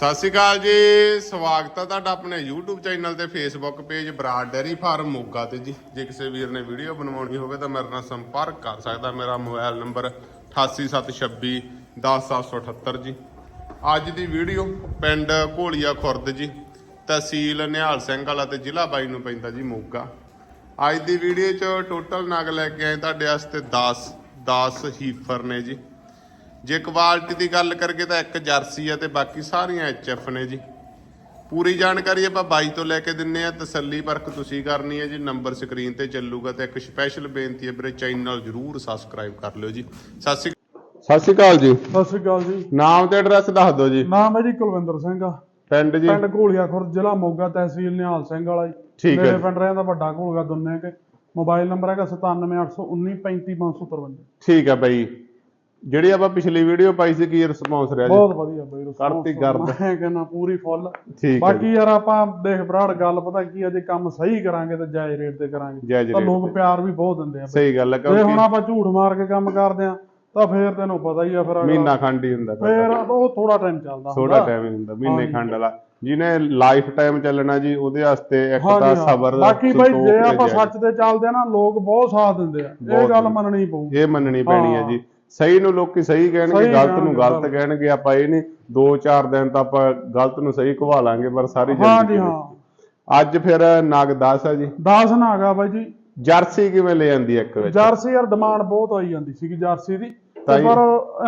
ਸਤਿ ਸ਼੍ਰੀ ਅਕਾਲ ਜੀ, ਸਵਾਗਤ ਹੈ ਤੁਹਾਡਾ ਆਪਣੇ YouTube ਚੈਨਲ ਤੇ Facebook page Brar dairy farm Moga ਤੇ ਜੀ। ਜੇ ਕਿਸੇ ਵੀਰ ਨੇ ਵੀਡੀਓ ਬਣਵਾਉਣੀ ਹੋਵੇ ਤਾਂ ਮੇਰੇ ਨਾਲ ਸੰਪਰਕ ਕਰ ਸਕਦਾ, ਮੇਰਾ ਮੋਬਾਈਲ ਨੰਬਰ 8876 10778 ਜੀ। ਅੱਜ ਦੀ ਵੀਡੀਓ ਪਿੰਡ ਘੋਲੀਆ ਖੁਰਦ ਜੀ, ਤਹਿਸੀਲ ਨਿਹਾਲ ਸਿੰਘ ਵਾਲਾ ਤੇ ਜ਼ਿਲ੍ਹਾ ਬਾਈ ਨੂੰ ਪੈਂਦਾ ਜੀ ਮੋਗਾ। ਅੱਜ ਦੀ ਵੀਡੀਓ 'ਚ ਟੋਟਲ ਨਗ ਲੈ ਕੇ ਆਏ ਤੁਹਾਡੇ ਵਾਸਤੇ 10 10 ਹੀਫਰ ਨੇ ਜੀ। ਜੇ ਕੁਆਲਿਟੀ ਦੀ ਗੱਲ ਕਰੀਏ ਤਾਂ ਇੱਕ ਜਰਸੀ ਆ ਤੇ ਬਾਕੀ ਸਾਰੀਆਂ ਐਚਐਫ ਨੇ ਜੀ। ਪੂਰੀ ਜਾਣਕਾਰੀ ਆਪਾਂ ਬਾਈ ਤੋਂ ਲੈ ਕੇ ਦਿੰਨੇ ਆ ਤਸੱਲੀ ਪਰਖ ਤੁਸੀਂ ਕਰਨੀ ਹੈ ਜੀ ਨੰਬਰ ਸਕਰੀਨ ਤੇ ਚੱਲੂਗਾ ਤੇ ਇੱਕ ਸਪੈਸ਼ਲ ਬੇਨਤੀ ਹੈ ਵੀਰੇ ਚੈਨਲ ਜਰੂਰ ਸਬਸਕ੍ਰਾਈਬ ਕਰ ਲਿਓ ਜੀ। ਸਤਿ ਸ਼੍ਰੀ ਸਤਿ ਸ਼੍ਰੀ ਅਕਾਲ ਜੀ। ਸਤਿ ਸ੍ਰੀ ਅਕਾਲ ਜੀ। ਨਾਮ ਤੇ ਐਡਰੈਸ ਦੱਸ ਦਿਓ ਜੀ। ਨਾਮ ਹੈ ਜੀ ਕੁਲਵਿੰਦਰ ਸਿੰਘ। ਆ ਪਿੰਡ ਜੀ। ਪਿੰਡ ਘੋਲੀਆ ਖੁਰਦ ਜ਼ਿਲ੍ਹਾ ਮੋਗਾ ਤਹਿਸੀਲ ਨਿਹਾਲ ਸਿੰਘ ਵਾਲਾ ਜੀ। ਠੀਕ ਹੈ ਮੇਰੇ। ਪਿੰਡ ਰਹਿੰਦਾ ਵੱਡਾ ਘੋਲਗਾ ਦੁੰਨੇ ਕੇ। ਮੋਬਾਈਲ ਨੰਬਰ ਹੈਗਾ 9781935553 ਠੀਕ ਹੈ ਬਾਈ। ਜਿਹੜੀ ਆਪਾਂ ਪਿਛਲੀ ਵੀਡੀਓ ਪਾਈ ਸੀ ਕੀ ਰਿਸਪੌਂਸ ਰਿਹਾ ਜੀ ਬਹੁਤ ਵਧੀਆ ਬਈ response ਕਰਤੀ ਗਰਦ। ਮੈਂ ਕਹਿੰਦਾ ਪੂਰੀ ਫੁੱਲ ਠੀਕ ਹੈ ਬਾਕੀ ਯਾਰ ਆਪਾਂ ਦੇਖ ਬਰਾੜ ਗੱਲ ਪਤਾ ਕੀ ਆ ਜੇ ਕੰਮ ਸਹੀ ਕਰਾਂਗੇ ਤੇ ਜਾਇਜ਼ ਰੇਟ ਤੇ ਕਰਾਂਗੇ ਜਾਇਜ਼ ਤਾਂ ਲੋਕ ਪਿਆਰ ਵੀ ਬਹੁਤ ਦਿੰਦੇ ਆ ਬਈ। ਸਹੀ ਗੱਲ ਹੈ ਜੇ ਹੁਣ ਕਿਉਂਕਿ ਆਪਾਂ ਝੂਠ ਮਾਰ ਕੇ ਕੰਮ ਕਰਦੇ ਆ ਤਾਂ ਫੇਰ ਤੈਨੂੰ ਪਤਾ ਹੀ ਆ ਫਿਰ ਅਗਲਾ- ਮਹੀਨਾ ਖੰਡ ਹੀ ਹੁੰਦਾ ਫੇਰ ਉਹ ਥੋੜਾ ਟਾਈਮ ਚੱਲਦਾ ਥੋੜਾ ਹੁੰਦਾ। ਟਾਈਮ ਹੀ ਹੁੰਦਾ ਮਹੀਨੇ ਹਾਂਜੀ। ਖੰਡ ਵਾਲਾ ਜਿਹਨੇ ਲਾਈਫ ਟਾਈਮ ਚੱਲਣਾ ਜੀ ਉਹਦੇ ਵਾਸਤੇ ਇੱਕ ਹਾਂਜੀ ਤਾਂ ਹਾਂ। ਸਬਰ ਬਾਕੀ ਬਈ ਸੰਤੋਖ ਜੇ ਤੇ ਆਪਾਂ ਜਾਇਜ਼। ਸੱਚ ਤੇ ਚੱਲਦੇ ਆ ਨਾ ਲੋਕ ਬਹੁਤ ਸਾਥ ਦਿੰਦੇ ਆ ਇਹ ਬਹੁਤ ਗੱਲ ਦਿੰਦੇ। ਮੰਨਣੀ ਪਊ ਇਹ ਮੰਨਣੀ ਪੈਣੀ ਹਾਂ। ਜੀ ਸਹੀ ਨੂੰ ਲੋਕੀ ਸਹੀ ਕਹਿਣਗੇ ਗਲਤ ਨੂੰ ਗਲਤ। ਕਹਿਣਗੇ ਆਪਾਂ ਇਹ ਨਹੀਂ 2-4 ਦਿਨ ਤਾਂ ਆਪਾਂ ਗਲਤ ਨੂੰ ਸਹੀ ਘਵਾ ਲਾਂਗੇ ਪਰ ਸਾਰੀ ਜ਼ਿੰਦਗੀ ਹਾਂ। ਅੱਜ ਫਿਰ ਨਗ 10 ਹੈ ਜੀ। 10 ਨਾਗਾ ਬਾਈ ਜੀ। ਜਰਸੀ ਕਿਵੇਂ ਲੈ ਜਾਂਦੀ ਇੱਕ ਵਿੱਚ? ਜਰਸੀ ਯਾਰ ਡਿਮਾਂਡ ਬਹੁਤ ਆਈ ਜਾਂਦੀ ਸੀਗੀ ਜਰਸੀ ਦੀ। ਜੀ। ਪਰ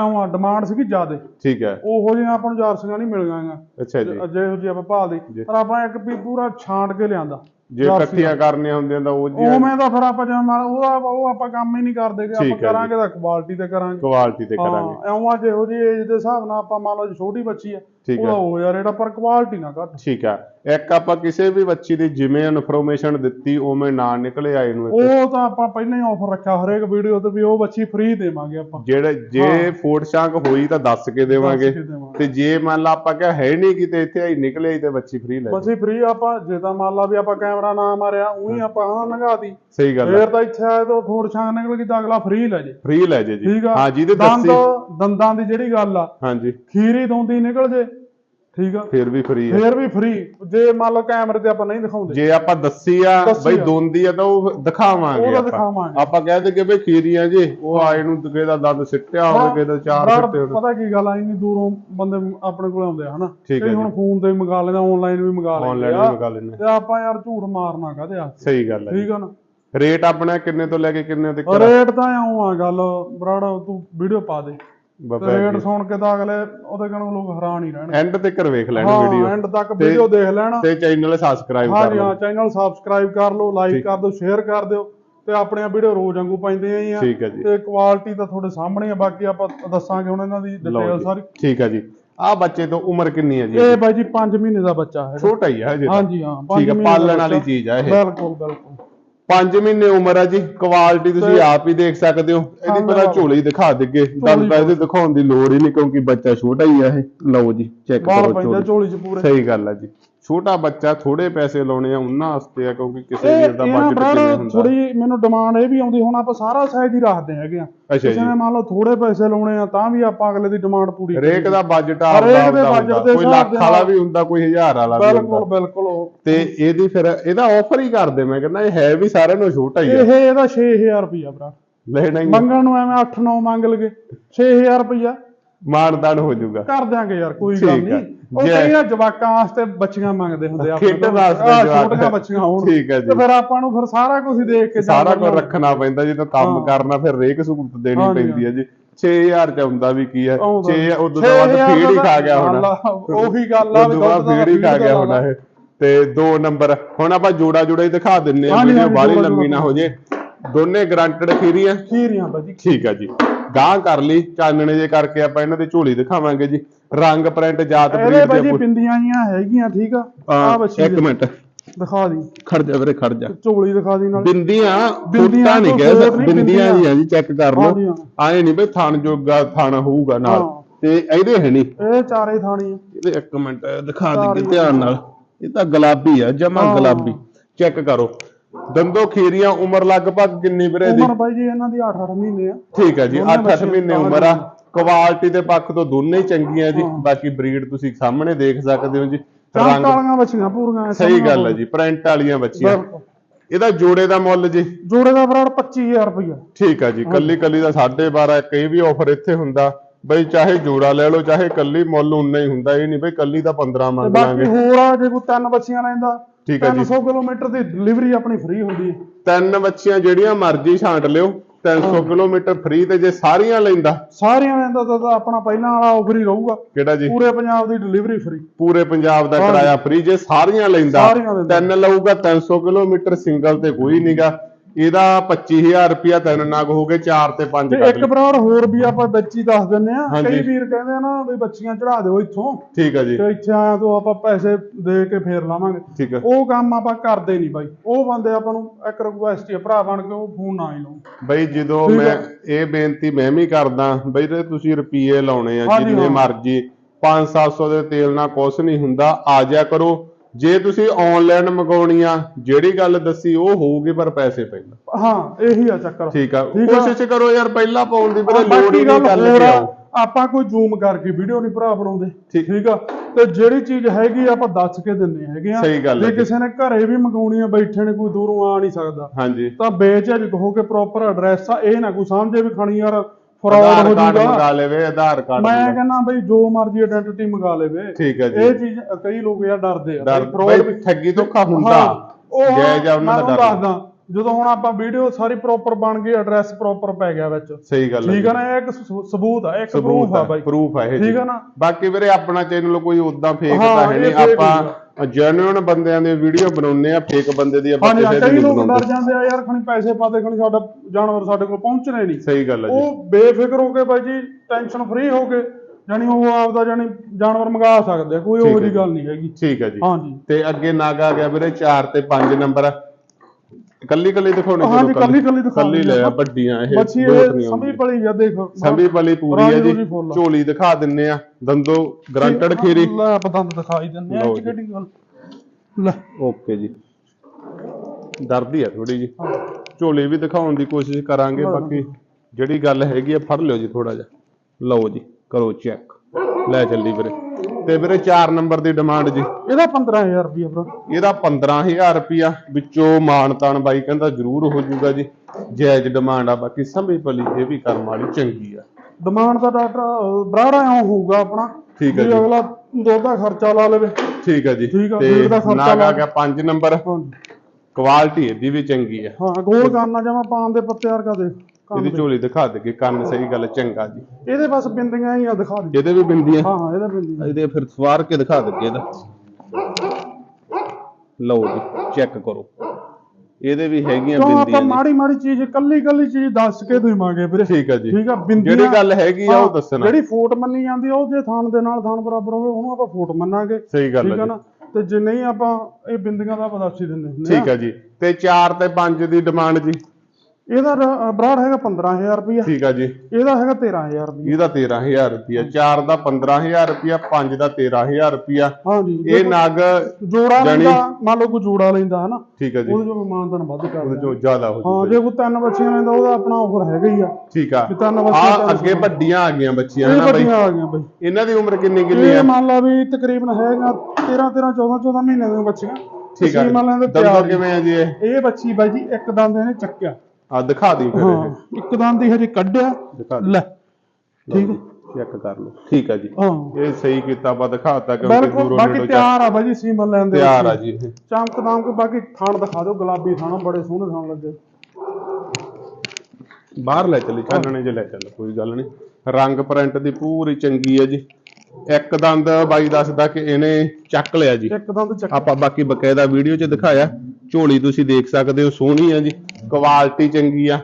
ਐਵੇਂ ਡਿਮਾਂਡ ਸੀਗੀ ਜ਼ਿਆਦੇ। ਠੀਕ ਹੈ। ਉਹੋ ਜਿਹੀਆਂ ਆਪਾਂ ਨੂੰ ਜਰਸੀਆਂ ਨਹੀਂ ਮਿਲ ਗਈਆਂ ਅੱਛਾ ਜੀ। ਜਿਹੋ ਜਿਹੀ ਆਪਾਂ ਭਾਲਦੇ। ਜੀ। ਪਰ ਆਪਾਂ ਇੱਕ ਵੀ ਪੂਰਾ ਛਾਂਟ ਕੇ ਲਿਆਂਦਾ। ਜੇ ਇਕੱਠੀਆਂ ਕਰਨੀਆਂ ਹੁੰਦੀਆਂ ਤਾਂ ਉਹ ਜੀ ਉਵੇਂ ਤਾਂ ਫਿਰ ਆਪਾਂ ਜਿਵੇਂ ਮੰਨ- ਉਹਦਾ ਉਹ ਆਪਾਂ ਕੰਮ ਹੀ ਨਹੀਂ ਕਰਦੇ ਕਿ ਠੀਕ ਹੈ ਆਪਾਂ ਜੀ। ਕਰਾਂਗੇ ਤਾਂ ਕੁਆਲਿਟੀ ਤੇ ਕਰਾਂਗੇ। ਕੁਆਲਿਟੀ ਤੇ ਕਰਾਂਗੇ। ਹਾਂ ਐਵੇਂ ਜਿਹੋ ਜਿਹੀ ਏਜ ਦੇ ਹਿਸਾਬ ਨਾਲ ਆਪਾਂ ਮੰਨ ਲਓ ਜੇ ਛੋਟੀ ਬੱਚੀ ਆ ਠੀਕ ਹੈ। ਉਹਦਾ ਹੋ ਯਾਰ ਇਹਦਾ ਪਰ ਕੁਆਲਿਟੀ ਨਾ ਘੱਟ। ਠੀਕ ਹੈ ਇੱਕ ਆਪਾਂ ਕਿਸੇ ਵੀ ਬੱਚੀ ਦੀ ਜਿਵੇਂ ਇਨਫੋਰਮੇਸ਼ਨ ਦਿੱਤੀ ਉਵੇਂ ਨਾ ਨਿਕਲੇ ਆਏ ਨੂੰ ਉਹ ਤਾਂ ਆਪਾਂ ਪਹਿਲਾਂ ਹੀ ਆਫਰ ਰੱਖਿਆ ਹਰੇਕ ਵੀਡੀਓ ਤੇ ਵੀ ਉਹ ਬੱਚੀ ਫ੍ਰੀ ਦੇਵਾਂਗੇ ਆਪਾਂ। ਜਿਹੜੇ ਜੇ ਫੋਟ ਸ਼ਾਂਕ ਹੋਈ ਤਾਂ ਦੱਸ ਕੇ ਦੇਵਾਂਗੇ। ਤੇ ਜੇ ਮੰਨ ਲਾ ਆਪਾਂ ਕਿਹਾ ਹੈ ਨਹੀਂ ਕਿਤੇ ਇੱਥੇ ਆਈ ਨਿਕਲੇ ਤੇ ਬੱਚੀ ਫ੍ਰੀ ਲੈ ਜਾਓ। ਬੱਚੀ ਫ੍ਰੀ ਆਪਾਂ ਜੇ ਤਾਂ ਮੰਨ ਲਾ ਵੀ ਆਪਾਂ ਕੈਮਰਾ ਨਾ ਮਾਰਿਆ ਉਹੀ ਆਪਾਂ ਹਾਂ ਲੰਘਾਤੀ ਸਹੀ ਗੱਲ ਹੈ ਫੇਰ ਤਾਂ ਇੱਥੇ ਆਏ ਤਾਂ ਫੋੜ ਛਾਂਗ ਨਿਕਲ ਗਈ ਤਾਂ ਅਗਲਾ ਫ੍ਰੀ ਲੈ ਜੇ। ਫ੍ਰੀ ਲੈ ਜੇ ਜੀ। ਆ? ਹਾਂ ਜਿਹਦੇ ਦੰਦ ਦੱਸੀ। ਦੰਦਾਂ ਦੀ ਜਿਹੜੀ ਗੱਲ ਆ ਹਾਂਜੀ ਖੀਰੀ ਦੋਂਦੀ ਨਿਕਲ ਜੇ। ਠੀਕ ਆ? ਫਿਰ ਵੀ ਫ੍ਰੀ ਹੈ ਫੇਰ ਵੀ ਫ੍ਰੀ ਜੇ ਮੰਨ ਲਓ ਕੈਮਰੇ ਤੇ ਆਪਾਂ ਨਹੀਂ ਦਿਖਾਉਂਦੇ। ਜੇ ਆਪਾਂ ਦੱਸੀ ਆ ਦੱਸੀ ਬਈ ਆ। ਦੋਂਦੀ ਆ ਤਾਂ ਉਹ ਦਿਖਾਵਾਂਗੇ ਆਪਾਂ। ਦਿਖਾਵਾਂਗੇ। ਆਪਾਂ ਕਹਿ ਦੇ ਕਿ ਬਈ ਖੀਰੀਆਂ ਜੀ ਉਹ ਆਏ ਨੂੰ ਕਿਸੇ ਦਾ ਦੰਦ ਸਿੱਟਿਆ ਹੋਵੇ ਕਿਸੇ ਦਾ ਚਾਰ ਸਿੱਟੇ ਹੋਣ। ਪਤਾ ਕੀ ਗੱਲ ਆ ਇੰਨੀ ਦੂਰੋਂ ਬੰਦੇ ਆਪਣੇ ਕੋਲ ਆਉਂਦੇ ਆ ਹਨਾ? ਠੀਕ ਹੈ ਕਈ ਹੁਣ ਫੋਨ ਤੇ ਵੀ ਮੰਗਾ ਲੈਂਦੇ ਆਨਲਾਈਨ ਵੀ ਮੰਗਾ ਲੈਂਦੇ ਆਨਲਾਈਨ ਆ ਵੀ ਮੰਗਾ ਲੈਣੇ ਤੇ ਆਪਾਂ ਯਾਰ ਝੂਠ ਮਾਰਨਾ ਕਾਹਦੇ ਆ ਸਹੀ ਗੱਲ ਹੈ ਠੀਕ ਆ ਨਾ? ਰੇਟ ਆਪਣਾ ਕਿੰਨੇ ਤੋਂ ਲੈ ਕੇ ਕਿੰਨੇ ਤੱਕ ਰੇਟ ਤਾਂ ਇਉਂ ਆ ਗੱਲ ਬਰਾੜ ਤੂੰ ਵੀਡੀਓ ਪਾ ਦੇ। ਰੇਟ ਸੁਣ ਕੇ ਤਾਂ ਅਗਲੇ ਉਹਦੇ ਕਣ ਲੋਕ ਹੈਰਾਨ ਹੀ ਰਹਿਣਗੇ। ਐਂਡ ਤੱਕ ਵੇਖ ਲੈਣ ਹਾਂ ਵੀਡੀਓ ਐਂਡ ਤੱਕ ਵੀਡੀਓ ਦੇਖ ਲੈਣਾ। ਤੇ ਚੈਨਲ ਸਬਸਕ੍ਰਾਈਬ ਕਰ ਲਓ। ਹਾਂ ਚੈਨਲ ਸਬਸਕ੍ਰਾਈਬ ਕਰ ਲਓ ਲਾਈਕ ਕਰ ਦਿਓ ਸ਼ੇਅਰ ਕਰ ਦਿਓ ਤੇ ਆਪਣੀਆਂ ਵੀਡੀਓ ਰੋਜ਼ ਵਾਂਗੂ ਪੈਂਦੀਆਂ ਹੀ ਆ। ਠੀਕ ਹੈ ਜੀ। ਤੇ ਕੁਆਲਿਟੀ ਤਾਂ ਤੁਹਾਡੇ ਸਾਹਮਣੇ ਆ ਬਾਕੀ ਆਪਾਂ ਦੱਸਾਂਗੇ ਹੁਣ ਇਹਨਾਂ ਦੀ ਡਿਟੇਲ। ਸਾਰੀ। ਠੀਕ ਹੈ ਜੀ। ਆਹ ਬੱਚੇ ਤੋਂ ਉਮਰ ਕਿੰਨੀ ਹੈ ਜੀ? ਇਹ ਬਾਈ ਜੀ 5 ਮਹੀਨੇ ਦਾ ਬੱਚਾ ਹੈ। ਛੋਟਾ ਹੀ ਹੈ ਜੀ ਹਾਂਜੀ ਹਾਂ ਠੀਕ ਹੈ ਪਾਲਣ ਵਾਲੀ। ਚੀਜ਼ ਹੈ ਇਹ। ਬਿਲਕੁਲ ਬਿਲਕੁਲ। 5 ਮਹੀਨੇ ਉਮਰ ਹੈ ਜੀ ਕੁਆਲਿਟੀ ਤੁਸੀਂ ਆਪ ਹੀ ਦੇਖ ਸਕਦੇ ਹੋ। ਇਹਦੀ ਪਹਿਲਾਂ। ਝੋਲੀ ਦਿਖਾ ਦਿੱਗੇ। ਦੰਦ ਤਾਂ ਇਹਦੇ ਦਿਖਾਉਣ ਦੀ ਲੋੜ ਹੀ ਨਹੀਂ ਕਿਉਂਕਿ ਬੱਚਾ ਛੋਟਾ ਹੀ ਆ ਇਹ। ਲਓ ਜੀ ਚੈੱਕ ਕਰੋ ਝੋਲੀ। ਸਹੀ ਗੱਲ ਹੈ ਜੀ। ਛੋਟਾ ਬੱਚਾ ਥੋੜੇ ਪੈਸੇ ਲਾਉਣੇ ਆ ਉਹਨਾਂ ਵਾਸਤੇ ਆ ਕਿਉਂਕਿ ਕਿਸੇ ਵੀਰ ਦਾ ਨਾ ਬਜਟ ਬਰਾੜ ਹੁੰਦਾ? ਥੋੜੀ ਮੈਨੂੰ ਡਿਮਾਂਡ ਇਹ ਵੀ ਆਉਂਦੀ ਹੁਣ ਆਪਾਂ ਸਾਰਾ ਸਾਈਜ਼ ਹੀ ਰੱਖਦੇ ਹੈਗੇ ਆ। ਕਿਸੇ ਜੀ। ਨੇ ਮੰਨ ਲਓ ਥੋੜੇ ਪੈਸੇ ਲਾਉਣੇ ਆ ਤਾਂ ਵੀ ਆਪਾਂ ਅਗਲੇ ਦੀ ਡਿਮਾਂਡ ਪੂਰੀ ਹਰੇਕ ਦਾ ਬਜਟ ਆਪਦਾ ਹੁੰਦਾ। ਕੋਈ ਲੱਖ ਵਾਲਾ। ਵੀ ਹੁੰਦਾ ਕੋਈ ਹਜ਼ਾਰ ਵਾਲਾ ਵੀ ਬਿਲਕੁਲ ਹੁੰਦਾ ਬਿਲਕੁਲ ਤੇ ਇਹਦੀ ਫਿਰ ਇਹਦਾ ਆਫਰ ਹੀ ਕਰਦੇ ਮੈਂ ਕਹਿੰਦਾ ਇਹ ਹੈ ਵੀ ਸਾਰਿਆਂ ਨਾਲੋਂ ਛੋਟਾ ਹੀ ਆ। ਇਹ ਇਹਦਾ 6000 ਰੁਪਿਆ ਭਰਾ। ਲੈਣਾ ਹੀ ਮੰਗਣ ਨੂੰ ਐਵੇਂ 8-9 ਮੰਗ ਲਗੇ 6000 ਰੁਪਿਆ ਮਾਨਦਾਨ ਹੋ ਜਾਊਗਾ। ਕਰ ਦਿਆਂਗੇ ਯਾਰ ਕੋਈ ਗੱਲ ਠੀਕ ਆ। ਨਹੀਂ। ਉਹ ਜੇ- ਕਈਆਂ ਜਵਾਕਾਂ ਵਾਸਤੇ ਬੱਚੀਆਂ ਮੰਗਦੇ ਹੁੰਦੇ ਆ ਖੇਡਣ ਵਾਸਤੇ ਜਵਾਕ। ਛੋਟੀਆਂ ਬੱਚੀਆਂ ਹੋਣ। ਠੀਕ ਹੈ ਜੀ। ਤੇ ਫਿਰ ਆਪਾਂ ਨੂੰ ਫਿਰ ਸਾਰਾ ਕੁਝ ਦੇਖ ਕੇ ਸਾਰਾ ਕੁਝ ਰੱਖਣਾ ਪੈਂਦਾ ਜਦੋਂ ਕੰਮ ਹਾਂ। ਕਰਨਾ ਫਿਰ ਰੇਕ ਸਹੂਲਤ ਦੇਣੀ ਹਾਂਜੀ, ਪੈਂਦੀ ਹੈ। ਜੀ। 6000 ਚ ਆਉਂਦਾ ਵੀ ਕੀ ਹੈ ਆਉਂਦਾ। 6 ਵੀ। ਉਦੋਂ ਤੋਂ ਬਾਅਦ 6000 ਫੀਡ ਹੀ ਖਾ ਗਿਆ ਹੋਣਾ। ਆ, ਉਹੀ ਗੱਲ ਆ ਵੀ ਉਦੋਂ ਦੁੱਧ ਦਾ ਫੀਡ ਹੀ ਖਾ ਗਿਆ ਦਾ ਹੋਣਾ ਇਹ। ਤੇ ਦੋ ਨੰਬਰ ਹੁਣ ਆਪਾਂ ਜੋੜਾ ਜੋੜਾ ਹੀ ਦਿਖਾ ਦਿੰਨੇ ਆ ਹਾਂਜੀ, ਵੀਡੀਓ ਹਾਂਜੀ, ਬਾਹਲੀ ਜੋੜਾ ਲੰਮੀ ਨਾ ਹੋ ਜੇ। ਦੋਨੇ ਗਰੰਟਡ ਖੀਰੀਆਂ? ਖੀਰੀਆਂ ਬਾਜੀ। ਠੀਕ ਆ ਜੀ। ਗਾਂ ਕਰ ਲਈ ਚਾਨਣੇ ਜੇ ਕਰਕੇ ਆਪਾਂ ਇਹਨਾਂ ਦੀ ਝੋਲੀ ਦਿਖਾਵਾਂਗੇ ਜੀ। ਰੰਗ ਪ੍ਰਿੰਟ ਜਾਤ ਇਹਦੇ ਬਰੀਡ ਬਾਜੀ ਦੇ ਬਿੰਦੀਆਂ ਜੀਆਂ ਹੈਗੀਆਂ ਠੀਕ ਆ? ਆ ਬੱਚੀ ਇੱਕ। ਮਿੰਟ। ਦਿਖਾ ਦੀ। ਖੜ ਜਾ ਵੀਰੇ ਖੜ ਜਾ। ਝੋਲੀ ਦਿਖਾ ਦੀ ਨਾਲ। ਬਿੰਦੀਆਂ ਬਿੰਦੀਆਂ ਨਹੀਂ ਕਹਿ ਸਕਦੇ ਬਿੰਦੀਆਂ। ਜੀਆਂ ਜੀ ਚੈੱਕ ਕਰ ਹਾਂਜੀ, ਲਓ। ਆਏ ਨਹੀਂ ਬਈ ਥਣ ਜੋਗਾ ਥਣ ਹੋਊਗਾ ਨਾਲ। ਹਾਂ। ਤੇ ਇਹਦੇ ਹੈ ਨਹੀਂ ਇਹ ਚਾਰੇ ਥਾਣੀ ਆ ਇਹਦੇ ਇੱਕ ਮਿੰਟ ਦਿਖਾ ਦੇ ਸਾਰੀ ਧਿਆਨ ਨਾਲ। ਇਹ ਤਾਂ ਗੁਲਾਬੀ ਆ ਜਮਾ ਹਾਂ। ਗੁਲਾਬੀ। ਚੈੱਕ ਕਰੋ। ਦੰਦੋ ਖੀਰੀਆਂ ਉਮਰ ਲਗਭਗ ਕਿੰਨੀ ਵੀਰੇ ਦੀ ਉਮਰ ਬਾਈ ਜੀ ਇਹਨਾਂ ਦੀ 8-8 ਮਹੀਨੇ ਆ। ਠੀਕ ਹੈ ਜੀ ਦੋਨੇ 8-8 ਬੱਚੇ ਮਹੀਨੇ ਉਮਰ ਆ। ਕੁਆਲਿਟੀ ਦੇ ਪੱਖ ਤੋਂ ਦੋਨੇ ਹੀ ਚੰਗੀਆਂ ਜੀ ਬਾਕੀ ਬਰੀਡ ਤੁਸੀਂ ਸਾਹਮਣੇ ਦੇਖ ਸਕਦੇ ਹੋ ਜੀ। ਰੰਗ ਵਾਲੀਆਂ ਬੱਚੀਆਂ ਪੂਰੀਆਂ ਸਹੀ ਗੱਲ ਹੈ ਜੀ ਪ੍ਰਿੰਟ ਵਾਲੀਆਂ ਬੱਚੀਆਂ। ਇਹਦਾ ਜੋੜੇ ਦਾ ਮੁੱਲ ਜੀ? ਜੋੜੇ ਦਾ ਬਰਾੜ 25000 ਰੁਪਇਆ ਠੀਕ ਆ ਜੀ ਕੱਲੀ ਕੱਲੀ ਦਾ 12.5 ਇੱਕ ਇਹ ਵੀ ਆਫਰ ਇੱਥੇ ਹੁੰਦਾ। ਬਈ ਚਾਹੇ ਜੋੜਾ ਲੈ ਲਓ ਚਾਹੇ ਕੱਲੀ ਮੁੱਲ ਉਨਾ ਹੀ ਹੁੰਦਾ ਇਹ ਨਹੀਂ ਬਈ ਕੱਲੀ ਦਾ 15 ਤੇ ਮੰਗ ਬਾਕੀ ਲਾਂਗੇ। ਹੋਰ ਆ ਜੇ ਕੋਈ ਤਿੰਨ ਬੱਚੀਆਂ ਲੈਂਦਾ ਠੀਕ ਹੈ ਜੀ। 300 ਕਿਲੋਮੀਟਰ ਦੀ ਡਿਲੀਵਰੀ ਆਪਣੀ ਫ੍ਰੀ ਹੁੰਦੀ ਹੈ। ਤਿੰਨ ਬੱਚੀਆਂ ਜਿਹੜੀਆਂ ਮਰਜ਼ੀ ਛਾਂਟ ਲਿਓ 300 ਕਿਲੋਮੀਟਰ ਫ੍ਰੀ ਤੇ ਜੇ ਸਾਰੀਆਂ ਲੈਂਦਾ। ਸਾਰਿਆਂ ਲੈਂਦਾ ਤਾਂ ਆਪਣਾ ਪਹਿਲਾਂ ਵਾਲਾ ਆਫਰ ਹੀ ਰਹੂਗਾ। ਕਿਹੜਾ ਜੀ? ਪੂਰੇ ਪੰਜਾਬ ਦੀ ਡਿਲੀਵਰੀ ਫ੍ਰੀ ਪੂਰੇ ਪੰਜਾਬ ਦਾ ਕਿਰਾਇਆ ਫ੍ਰੀ ਜੇ ਸਾਰੀਆਂ ਲੈਂਦਾ। ਤਿੰਨ ਲਊਗਾ 300 ਕਿਲੋਮੀਟਰ ਸਿੰਗਲ ਤੇ ਕੋਈ ਨਹੀਂਗਾ ਇਹਦਾ 25000 ਰੁਪਿਆ ਤਿੰਨ ਨਗ ਹੋ ਗਏ 4 ਤੇ 5 ਤੇ ਕਰ ਇੱਕ ਬਰਾੜ ਹੋਰ ਵੀ ਆਪਾਂ ਬੱਚੀ ਦੱਸ ਦਿੰਨੇ ਆ ਹਾਂਜੀ। ਕਈ ਵੀਰ ਕਹਿੰਦੇ ਆ ਨਾ ਵੀ ਬੱਚੀਆਂ ਚੜਾ ਦਿਓ ਇੱਥੋਂ। ਠੀਕ ਆ ਜੀ। ਤੇ ਇੱਥੇ ਆਇਆ ਤੋਂ ਆਪਾਂ ਪੈਸੇ ਦੇ ਕੇ ਫੇਰ ਲਾਵਾਂਗੇ। ਠੀਕ ਆ। ਉਹ ਕੰਮ ਆਪਾਂ ਕਰਦੇ ਨਹੀਂ ਬਾਈ। ਉਹ ਬੰਦੇ ਆਪਾਂ ਨੂੰ ਇੱਕ ਰਿਕੁਐਸਟ ਹੈ ਭਰਾ ਬਣ ਕੇ ਉਹ ਫੋਨ ਨਾ ਹੀ ਲਾਓ ਬਈ ਜਦੋਂ ਠੀਕ ਮੈਂ ਆ। ਇਹ ਬੇਨਤੀ ਮੈਂ ਵੀ ਕਰਦਾ ਬਈ ਤੇ ਤੁਸੀਂ ਰੁਪਏ ਲਾਉਣੇ ਆ ਹਾਂਜੀ, ਜਿੰਨੇ ਹਾਂ। ਮਰਜ਼ੀ। 5-700 ਦੇ ਤੇਲ ਨਾਲ ਕੁਛ ਨਹੀਂ ਹੁੰਦਾ ਆ ਜਾ ਕਰੋ। ਜੇ ਤੁਸੀਂ ਆਨਲਾਈਨ ਮੰਗਾਉਣੀ ਆ ਜਿਹੜੀ ਗੱਲ ਦੱਸੀ ਉਹ ਹੋਊਗੀ ਪਰ ਪੈਸੇ ਪਹਿਲਾਂ। ਹਾਂ ਇਹੀ ਆ ਚੱਕਰ। ਠੀਕ ਆ। ਠੀਕ ਆ। ਕੋਸ਼ਿਸ਼ ਕਰੋ ਯਾਰ ਪਹਿਲਾਂ ਪਾਉਣ ਦੀ ਹਾਂ, ਲੋੜ ਹੀ ਬਾਕੀ ਨਹੀਂ ਗੱਲ ਗੱਲ ਹੋਰ ਆ, ਆਪਾਂ ਕੋਈ ਜ਼ੂਮ ਕਰਕੇ ਵੀਡੀਓ ਨਹੀਂ ਭਰਾ ਬਣਾਉਂਦੇ। ਠੀਕ। ਠੀਕ ਆ? ਤੇ ਜਿਹੜੀ ਚੀਜ਼ ਹੈਗੀ ਆ, ਆਪਾਂ ਦੱਸ ਕੇ ਦਿੰਨੇ ਹੈਗੇ ਆ। ਸਹੀ ਗੱਲ ਹੈ ਜੇ ਜੀ। ਕਿਸੇ ਨੇ ਘਰੇ ਵੀ ਮੰਗਾਉਣੀ ਆ ਬੈਠੇ ਨੇ ਕੋਈ ਦੂਰੋਂ ਆ ਨਹੀਂ ਸਕਦਾ। ਹਾਂਜੀ। ਤਾਂ ਬੇਝਿਜਕ ਹੋ ਕੇ ਪ੍ਰੋਪਰ ਐਡਰੈਸ ਆ ਇਹ ਨਾ ਕੋਈ ਸਮਝੇ ਵੀ ਖਾਣੀ ਯਾਰ ਫਰਾਡ ਆਧਾਰ ਹੋ ਕਾਰਡ ਜਾਊਗਾ। ਮੰਗਾ ਲੈਵੇ ਆਧਾਰ ਕਾਰਡ ਮੈਂ ਮੰਗਾ- ਕਹਿੰਦਾ ਬਈ ਜੋ ਮਰਜ਼ੀ ਆਇਡੈਂਟੀ ਮੰਗਾ ਲੇਵੇ। ਠੀਕ ਹੈ ਜੀ। ਇਹ ਚੀਜ਼ ਕਈ ਲੋਕ ਯਾਰ ਡਰਦੇ ਆ। ਡਰ fraud ਬਈ ਠੱਗੀ ਧੋਖਾ ਹੁੰਦਾ। ਹਾਂ, ਉਹ ਜਾਇਜ਼ ਆ ਉਹਨਾਂ ਮੈਂ ਦਾ ਤੁਹਾਨੂੰ ਡਰ। ਦੱਸਦਾ ਜਦੋਂ ਹੁਣ ਆਪਾਂ ਵੀਡੀਓ ਸਾਰੀ ਪ੍ਰੋਪਰ ਬਣ ਗਈ ਐਡਰੈਸ ਪ੍ਰੋਪਰ ਪੈ ਗਿਆ ਵਿੱਚ। ਸਹੀ ਗੱਲ ਹੈ ਠੀਕ ਆ ਨਾ ਇਹ ਇੱਕ ਸਬੂਤ ਆ ਇੱਕ ਪ੍ਰੂਫ ਆ ਬਾਈ। ਪ੍ਰੂਫ ਹੈ ਇਹ ਠੀਕ। ਆ ਨਾ? ਬਾਕੀ ਵੀਰੇ ਆਪਣਾ ਚੈਨਲ ਕੋਈ ਉਦਾਂ ਫੇਕ ਹਾਂ, ਤਾਂ ਹੈ ਇਹ ਨਹੀਂ। fake ਆਪਾਂ ਜੈਨੂਇਨ ਬੰਦਿਆਂ ਦੀ ਵੀਡੀਓ ਬਣਾਉਂਦੇ ਆ ਫੇਕ ਬੰਦੇ ਦੀ ਆਪਾਂ ਹਾਂਜੀ ਕਿਸੇ ਦੀ ਕਈ ਨਹੀਂ ਲੋਕ ਡਰ ਬਣਾਉਂਦੇ। ਜਾਂਦੇ ਆ ਯਾਰ ਖਣੀ ਪੈਸੇ ਪਾਤੇ ਖਣੀ ਸਾਡਾ ਜਾਨਵਰ ਸਾਡੇ ਕੋਲ ਪਹੁੰਚਣੇ ਨਹੀਂ। ਸਹੀ ਗੱਲ ਹੈ ਜੀ। ਉਹ ਬੇਫਿਕਰ ਹੋ ਕੇ ਬਾਈ ਜੀ ਟੈਨਸ਼ਨ ਫ੍ਰੀ ਹੋ ਕੇ ਜਾਨੀ ਉਹ ਆਪਦਾ ਜਾਨੀ ਜਾਨਵਰ ਮੰਗਾ ਸਕਦੇ ਆ ਕੋਈ ਠੀਕ ਉਹੋ ਹੈ ਜੀ ਜੀ। ਗੱਲ ਨਹੀਂ ਹੈਗੀ। ਠੀਕ ਹੈ ਜੀ। ਹਾਂਜੀ। ਤੇ ਅੱਗੇ ਨਾਗ ਆ ਗਿਆ ਵੀਰੇ 4 ਤੇ 5 ਨੰਬਰ ਕੱਲੀ ਕੱਲੀ ਦਿਖਾਉਣੀ ਹਾਂਜੀ, ਕੱਲੀ-ਕੱਲੀ ਦਿਖਾ ਕੱਲੀ ਲੈ ਆ। ਦਿੰਦੇ ਵੱਡੀਆਂ ਇਹ ਬੱਚੀ ਇਹ ਆਉਂਦੀ ਪਲੀ ਆ ਦੇਖ। ਸੰਭੀ ਪਲੀ ਪੂਰੀ ਹੈ ਜੀ। ਝੋਲੀ ਦਿਖਾ ਦਿੰਨੇ ਆ। ਦੰਦੋ ਗਰੰਟਡ ਖੀਰੀ। ਲੈ ਪਤੰਦ ਦਿਖਾਈ ਦਿੰਦੇ ਆ ਜੀ। ਕਿਹੜੀ ਗੱਲ? ਲੈ। ਓਕੇ ਜੀ। ਡਰਦੀ ਆ ਥੋੜੀ ਜੀ। ਝੋਲੀ ਵੀ ਦਿਖਾਉਣ ਦੀ ਕੋਸ਼ਿਸ਼ ਕਰਾਂਗੇ ਬਾਕੀ ਜਿਹੜੀ ਗੱਲ ਹੈਗੀ ਆ ਫੜ ਲਿਓ ਜੀ ਥੋੜਾ ਜਿਹਾ। ਲਓ ਜੀ ਕਰੋ ਚੈੱਕ ਲੈ ਚੱਲੀ ਵੀਰੇ। ਤੇ ਵੀਰੇ 4 ਨੰਬਰ ਦੀ ਡਿਮਾਂਡ ਜੀ। ਇਹਦਾ 15000 ਰੁਪਏ ਬ్రో ਇਹਦਾ 15000 ਰੁਪਿਆ ਵਿੱਚੋਂ ਮਾਨ ਤਾਨ ਬਾਈ ਕਹਿੰਦਾ ਜ਼ਰੂਰ ਹੋ ਜਾਊਗਾ ਜੀ। ਜਾਇਜ਼ ਡਿਮਾਂਡ ਆ ਬਾਕੀ ਸੰਭੀ ਭਲੀ ਇਹ ਵੀ ਕਰਮ ਵਾਲੀ ਚੰਗੀ ਆ। ਡਿਮਾਂਡ ਦਾ ਡਾਕਟਰ ਬਰਾੜਾ ਐ ਹੋਊਗਾ ਆਪਣਾ। ਠੀਕ ਹੈ ਜੀ। ਅਗਲਾ ਦੁੱਧ ਦਾ ਖਰਚਾ ਲਾ ਲਵੇ। ਠੀਕ ਆ ਜੀ। ਤੇ ਦਾ ਨਾਗ ਆ ਗਿਆ 5 ਨੰਬਰ। ਕੁਆਲਿਟੀ ਇਹਦੀ ਵੀ ਚੰਗੀ ਆ। ਹਾਂ ਗੋਲ ਕਰਨਾ ਜਮਾ ਪਾਣ ਦੇ ਪੱਤੇ ਵਰਗਾ ਕੰਮ ਇਹਦੀ ਦੇ। ਝੋਲੀ ਦਿਖਾ ਦੇਗੇ ਕੰਨ ਸਹੀ ਗੱਲ ਚੰਗਾ ਜੀ। ਇਹਦੇ ਬਸ ਬਿੰਦੀਆਂ ਹੀ ਆ ਦਿਖਾ ਦੇ। ਇਹਦੇ ਵੀ ਬਿੰਦੀਆਂ? ਹਾਂ ਹਾਂ ਇਹਦੇ ਬਿੰਦੀਆਂ। ਇਹਦੇ ਫਿਰ ਸਵਾਰ ਕੇ ਦਿਖਾ ਦਿੱਗੇ ਇਹਦਾ। ਲਓ ਜੀ ਚੈੱਕ ਕਰੋ। ਇਹਦੇ ਵੀ ਹੈਗੀਆਂ ਆਪਾਂ ਬਿੰਦੀਆਂ ਜੀ। ਮਾੜੀ ਮਾੜੀ ਚੀਜ਼ ਕੱਲੀ ਕੱਲੀ ਚੀਜ਼ ਦੱਸ ਕੇ ਦੇਵਾਂਗੇ ਵੀਰੇ। ਠੀਕ ਆ ਜੀ। ਠੀਕ ਆ ਬਿੰਦੀਆਂ ਜਿਹੜੀ ਗੱਲ ਹੈਗੀ ਆ ਉਹ ਹਾਂ, ਦੱਸਣਾ। ਜਿਹੜੀ ਫੋਟ ਮੰਨੀ ਜਾਂਦੀ ਆ ਉਹ ਜੇ ਥਾਣ ਦੇ ਨਾਲ ਥਾਣ ਬਰਾਬਰ ਹੋਵੇ ਉਹਨੂੰ ਆਪਾਂ ਫੋਟ ਮੰਨਾਂਗੇ। ਸਹੀ ਗੱਲ ਠੀਕ ਹੈ ਆ ਜੀ। ਨਾ? ਤੇ ਜੇ ਨਹੀਂ ਆਪਾਂ ਇਹ ਬਿੰਦੀਆਂ ਦਾ ਆਪਾਂ ਦੱਸ ਹੀ ਦਿੰਦੇ। ਠੀਕ ਆ ਜੀ। ਤੇ 4 ਤੇ 5 ਦੀ ਡਿਮਾਂਡ ਜੀ। ਇਹਦਾ ਰ- ਬਰਾੜ ਹੈਗਾ 15000 ਰੁਪਇਆ ਠੀਕ ਆ ਜੀ। ਇਹਦਾ ਹੈਗਾ 13000 ਰੁਪਇਆ ਇਹਦਾ 13000 ਰੁਪਿਆ 4 ਦਾ 15000 ਰੁਪਿਆ 5 ਦਾ 13000 ਰੁਪਿਆ ਹਾਂਜੀ। ਇਹ ਨਗ ਜੋੜਾ ਜਾਣੀ- ਲੈਂਦਾ ਮੰਨ ਲਓ ਕੋਈ ਜੋੜਾ ਲੈਂਦਾ ਹਨਾ? ਠੀਕ ਆ ਜੀ। ਉਹਦੇ ਜੋ ਮਾਨਦਾਨ ਵੱਧ ਉਹਦੇ ਚੋਂ ਜ਼ਿਆਦਾ ਹੋ ਹਾਂ ਜੂਗਾ ਜੇ ਕੋਈ ਤਿੰਨ ਬੱਚੀਆਂ ਲੈਂਦਾ ਉਹਦਾ ਆਪਣਾ ਆਫਰ ਹੈਗਾ ਹੀ ਆ। ਠੀਕ ਆ। ਤਿੰਨ ਬੱਚੀਆਂ ਆ ਅੱਗੇ ਵੱਡੀਆਂ ਆ ਗਈਆਂ ਬੱਚੀਆਂ ਇਹ ਹਨਾ ਬਈ? ਵੱਡੀਆਂ ਆ ਗਈਆਂ ਬਈ। ਇਹਨਾਂ ਦੀ ਉਮਰ ਕਿੰਨੀ ਕਿੰਨੀ ਇਹ ਆ ਮੰਨ ਲਾ ਵੀ ਤਕਰੀਬਨ ਹੈਗਾ 13 13 14 14 ਮਹੀਨੇ ਦੀਆਂ ਬੱਚੀਆਂ। ਠੀਕ ਆ ਤੁਸੀਂ ਮੰਨ ਲੈਂਦੇ ਦੰਦੋਂ ਤਿਆਰ ਕਿਵੇਂ ਆ ਜੀ ਇਹ? ਇਹ ਬੱਚੀ ਬਾਈ ਜੀ ਇੱਕ ਦੰਦ ਇਹਨੇ ਚੱਕਿਆ। ਆ ਦਿਖਾ ਦੀ ਫਿਰ ਹਾਂ। ਇਹ ਇੱਕ ਦੰਦ ਦੀ ਹਜੇ ਕੱਢਿਆ। ਦਿਖਾ ਦੀ। ਲੈ ਠੀਕ ਹੈ। ਚੈੱਕ ਕਰ ਲਓ। ਠੀਕ ਆ ਜੀ। ਹਾਂ। ਇਹ ਸਹੀ ਕੀਤਾ ਆਪਾਂ ਦਿਖਾਤਾ ਕਿਉਂਕਿ ਬਿਲਕੁਲ ਦੂਰੋਂ ਬਾਕੀ ਨੇੜੋਂ ਤਿਆਰ ਆ ਬਾਈ ਜੀ ਸੀਮਨ ਲੈਂਦੇ ਤਿਆਰ ਆ ਜੀ ਇਹ। ਚਮਕ ਦਮਕ ਬਾਕੀ ਥਾਣ ਦਿਖਾ ਦਿਓ ਗੁਲਾਬੀ ਥਾਣ ਬੜੇ ਸੋਹਣੇ ਥਾਣ ਲੱਗੇ। ਬਾਹਰ ਲੈ ਚੱਲੀ ਚਾਨਣੇ ਜੇ ਲੈ ਚੱਲ ਕੋਈ ਗੱਲ ਨਹੀਂ। ਰੰਗ ਪ੍ਰਿੰਟ ਦੀ ਪੂਰੀ ਚੰਗੀ ਹੈ ਜੀ। ਇੱਕ ਦੰਦ ਬਾਈ ਦੱਸਦਾ ਕਿ ਇਹਨੇ ਚੱਕ ਲਿਆ ਜੀ। ਇੱਕ ਦੰਦ ਚੱਕ ਆਪਾਂ ਬਾਕੀ ਬਕਾਇਦਾ ਵੀਡੀਓ 'ਚ ਦਿਖਾਇਆ। ਝੋਲੀ ਤੁਸੀਂ ਦੇਖ ਸਕਦੇ ਹੋ ਸੋਹਣੀ ਆ ਜੀ। ਕੁਆਲਿਟੀ ਚੰਗੀ ਆ।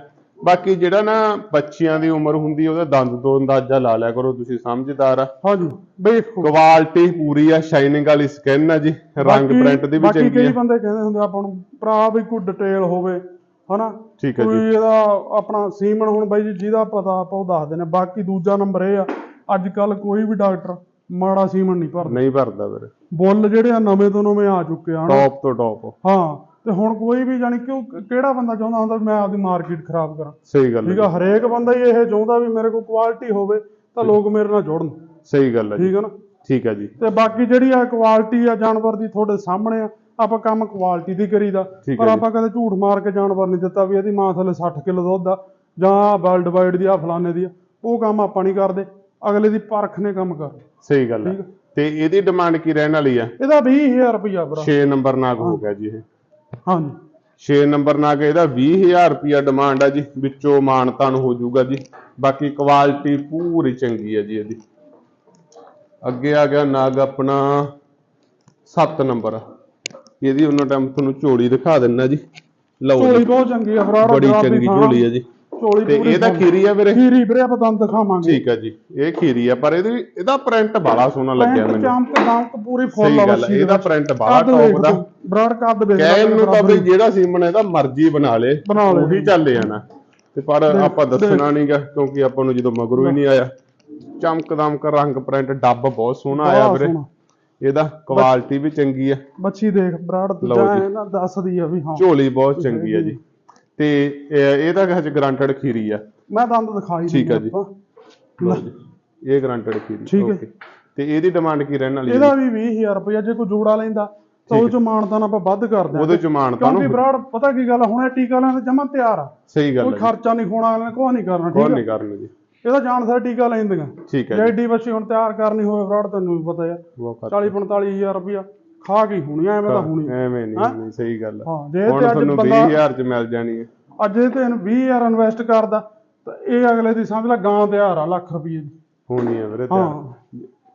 ਬਾਕੀ ਜਿਹੜਾ ਨਾ ਬੱਚਿਆਂ ਦੀ ਉਮਰ ਹੁੰਦੀ ਉਹਦਾ ਦੰਦ ਤੋਂ ਅੰਦਾਜ਼ਾ ਲਾ ਲਿਆ ਕਰੋ ਤੁਸੀਂ ਸਮਝਦਾਰ ਆ। ਹਾਂਜੀ ਵੇਖੋ ਕੁਆਲਿਟੀ ਪੂਰੀ ਆ ਸ਼ਾਈਨਿੰਗ ਵਾਲੀ ਸਕਿਨ ਆ ਜੀ। ਰੰਗ ਬਾਕੀ- ਪ੍ਰਿੰਟ ਦੀ ਵੀ ਬਾਕੀ ਚੰਗੀ ਕਈ ਆ ਬੰਦੇ ਕਹਿੰਦੇ ਹੁੰਦੇ ਆਪਾਂ ਨੂੰ ਭਰਾ ਵੀ ਕੋਈ ਡਿਟੇਲ ਹੋਵੇ ਹਨਾ? ਠੀਕ ਹੈ ਕੋਈ ਜੀ ਇਹਦਾ ਆਪਣਾ ਸੀਮਨ ਹੁਣ ਬਾਈ ਜੀ ਜਿਹਦਾ ਪਤਾ ਆਪਾਂ ਉਹ ਦੱਸਦੇ ਨੇ ਬਾਕੀ ਦੂਜਾ ਨੰਬਰ ਇਹ ਆ ਅੱਜ ਕੱਲ ਕੋਈ ਵੀ ਡਾਕਟਰ ਮਾੜਾ ਸੀਮਨ ਨਹੀਂ ਭਰਦਾ। ਨਹੀਂ ਭਰਦਾ ਵੀਰੇ। ਬੁੱਲ ਜਿਹੜੇ ਆ ਨਵੇਂ ਤੋਂ ਨਵੇਂ ਆ ਚੁੱਕੇ ਆ ਹਨਾ? ਟੌਪ ਤੋਂ ਟੌਪ ਹਾਂ ਤੇ ਹੁਣ ਕੋਈ ਵੀ ਜਾਨੀ ਕਿ ਉਹ ਕਿਹੜਾ ਬੰਦਾ ਚਾਹੁੰਦਾ ਹੁੰਦਾ ਵੀ ਮੈਂ ਆਪਦੀ ਮਾਰਕੀਟ ਖਰਾਬ ਕਰਾਂ? ਸਹੀ ਗੱਲ ਹੈ ਠੀਕ ਆ ਹਰੇਕ ਬੰਦਾ ਹੀ ਇਹ ਚਾਹੁੰਦਾ ਵੀ ਮੇਰੇ ਕੋਲ ਕੁਆਲਿਟੀ ਹੋਵੇ ਤਾਂ ਲੋਕ ਮੇਰੇ ਨਾਲ ਜੁੜਨ। ਸਹੀ ਗੱਲ ਹੈ ਜੀ। ਠੀਕ ਹੈ ਨਾ? ਠੀਕ ਹੈ ਜੀ। ਤੇ ਬਾਕੀ ਜਿਹੜੀ ਆ ਕੁਆਲਿਟੀ ਆ ਜਾਨਵਰ ਦੀ ਤੁਹਾਡੇ ਸਾਹਮਣੇ ਆ ਆਪਾਂ ਕੰਮ ਕੁਆਲਿਟੀ ਦੀ ਕਰੀਦਾ। ਠੀਕ ਪਰ ਜੀ। ਆਪਾਂ ਕਦੇ ਝੂਠ ਮਾਰ ਕੇ ਜਾਨਵਰ ਨਹੀਂ ਦਿੱਤਾ ਵੀ ਇਹਦੀ ਮਾਂ ਥੱਲੇ 60 ਕਿਲੋ ਦੁੱਧ ਆ ਜਾਂ ਵਰਲਡ ਵਾਈਡ ਦੀ ਆ ਫਲਾਣੇ ਦੀ ਆ ਉਹ ਕੰਮ ਆਪਾਂ ਨਹੀਂ ਕਰਦੇ। ਅਗਲੇ ਦੀ ਪਰਖ ਨੇ ਕੰਮ ਕਰ। ਸਹੀ ਗੱਲ ਹੈ। ਠੀਕ। ਤੇ ਇਹਦੀ ਡਿਮਾਂਡ ਕੀ ਰਹਿਣ ਵਾਲੀ ਆ ਇਹਦਾ 20000 ਰੁਪਇਆ ਭਰਾ। 6 ਨੰਬਰ ਨਾਗ ਹੋ ਗਿਆ ਜੀ ਇਹ। ਹਾਂਜੀ। 6 ਨੰਬਰ ਨਾਗ ਇਹਦਾ 20000 ਰੁਪਿਆ ਡਿਮਾਂਡ ਆ ਜੀ। ਵਿੱਚੋਂ ਮਾਨਤਾਨ ਹੋ ਜਾਊਗਾ ਜੀ। ਬਾਕੀ ਕੁਆਲਿਟੀ ਪੂਰੀ ਚੰਗੀ ਹੈ ਜੀ ਇਹਦੀ। ਅੱਗੇ ਆ ਗਿਆ ਨਾਗ ਆਪਣਾ 7 ਨੰਬਰ। ਇਹਦੀ ਉਹਨਾਂ ਟਾਈਮ ਤੁਹਾਨੂੰ ਝੋਲੀ ਦਿਖਾ ਦਿੰਨਾ ਜੀ। ਲਓ ਝੋਲੀ ਜੀ ਬਹੁਤ ਚੰਗੀ ਆ ਭਰਾ ਬੜੀ ਚੰਗੀ ਝੋਲੀ ਹੈ ਜੀ। ਝੋਲੀ ਤੇ ਪੂਰੀ ਇਹਦਾ ਫੁੱਲ। ਖੀਰੀ ਆ ਵੀਰੇ? ਖੀਰੀ ਵੀਰੇ ਆਪਾਂ ਤੁਹਾਨੂੰ ਦਿਖਾਵਾਂਗੇ। ਠੀਕ ਆ ਜੀ। ਇਹ ਖੀਰੀ ਆ ਪਰ ਇਹਦੀ ਇਹਦਾ ਪ੍ਰਿੰਟ ਬੜਾ ਸੋਹਣਾ ਲੱਗਿਆ ਪੈਂਟ ਮੈਨੂੰ। ਚਾਂਪ ਦਾਂਤ ਪੂਰੀ ਫੁੱਲ ਸਹੀ ਆ ਗੱਲ ਹੈ ਬੱਚੀ ਇਹਦਾ ਪ੍ਰਿੰਟ ਬੜਾ ਕੱਦ ਵੇਖ ਟੌਪ ਦਾ। ਤੂੰ, ਬਰਾੜ ਕੱਦ ਵੇਖ ਕਹਿ ਲੈ ਨੂੰ ਤਾਂ ਬਈ ਜਿਹੜਾ ਸੀਮਨ ਇਹਦਾ ਮਰਜ਼ੀ ਬਣਾ ਲੇ। ਉਹੀ ਚੱਲ ਜਾਣਾ। ਤੇ ਪਰ ਆਪਾਂ ਦੱਸਣਾ ਨਹੀਂਗਾ ਕਿਉਂਕਿ ਆਪਾਂ ਨੂੰ ਜਦੋਂ ਮਗਰੋਂ ਹੀ ਨਹੀਂ ਆਇਆ। ਚਮਕ ਦਮਕ ਰੰਗ ਪ੍ਰਿੰਟ ਡੱਬ ਬਹੁਤ ਸੋਹਣਾ ਆਇਆ ਵੀਰੇ। ਇਹਦਾ ਕੁਆਲਿਟੀ ਵੀ ਚੰਗੀ ਆ। ਬੱਚੀ ਦੇਖ ਬਰਾੜ ਦੂਜਾ। ਇਹਨਾਂ ਦੱਸਦੀ ਆ ਵੀ ਹਾਂ। ਝੋਲੀ ਬਹੁਤ ਚੰਗੀ ਆ ਜੀ। ਤੇ ਇਹ- ਇਹਦਾ ਹਜੇ ਗਰੰਟਡ ਖੀਰੀ ਆ। ਮੈਂ ਦੰਦ ਦਿਖਾਈ ਠੀਕ ਆ ਜੀ। ਆਪਾਂ। ਲਓ ਜੀ ਇਹ ਗਰੰਟਡ ਖੀਰੀ ਠੀਕ ਹੈ। okay। ਤੇ ਇਹਦੀ ਡਿਮਾਂਡ ਕੀ ਰਹਿਣ ਵਾਲੀ ਹੈ ਇਹਦਾ ਵੀ 20000 ਰੁਪਇਆ ਜੇ ਕੋਈ ਜੋੜਾ ਲੈਂਦਾ ਤਾਂ ਉਹ ਚ ਮਾਨਤਾਨ ਆਪਾਂ ਵੱਧ ਕਰਦੇ ਉਹਦੇ ਚ ਮਾਨਤਾ ਕਿਉਂਕਿ ਨੂੰ ਬਰਾੜ ਪਤਾ ਕੀ ਗੱਲ ਆ, ਹੁਣ ਇਹ ਟੀਕਾ ਲੈਣ ਤੇ ਜਮਾ ਤਿਆਰ ਆ। ਸਹੀ ਗੱਲ ਕੋਈ ਹੈ ਖਰਚਾ ਨਹੀਂ ਹੋਣਾ ਇਹਨੇ ਕੋਈ ਨਹੀਂ ਕਰਨਾ ਹੋਰ ਠੀਕ ਨਹੀਂ ਕਰਨੀ ਜੀ। ਆ ਇਹਦਾ ਜਾਣ ਸਾਰ ਟੀਕਾ ਲੈਂਦੀਆਂ। ਠੀਕ ਹੈ ਜੇ ਜੀ। ਐਡੀ ਬੱਚੀ ਹੁਣ ਤਿਆਰ ਕਰਨੀ ਹੋਵੇ ਬਰਾੜ ਤੈਨੂੰ ਵੀ ਪਤਾ ਆ। ਬਹੁਤ ਖਰਚ 40 45000 ਰੁਪਇਆ। ਖਾ ਗਈ ਹੋਣੀ ਐਵੇਂ ਤਾਂ ਹੋਣੀ। ਐਵੇਂ ਨਹੀਂ ਨਹੀਂ ਸਹੀ ਗੱਲ ਹੈ ਜੇ ਤੇ ਅੱਜ ਤੁਹਾਨੂੰ ਬੰਦਾ 20000 ਚ ਮਿਲ ਜਾਣੀ ਹੈ। ਅੱਜ ਇਹ ਤੇ 20000 ਇਨਵੈਸਟ ਕਰਦਾ ਤਾਂ ਇਹ ਅਗਲੇ ਦੀ ਸਮਝ ਲੈ ਗਾਂ ਤਿਆਰ ਆ ਲੱਖ ਰੁਪਏ ਦੀ। ਹੋਣੀ ਹੈ ਵੀਰੇ ਹਾਂ।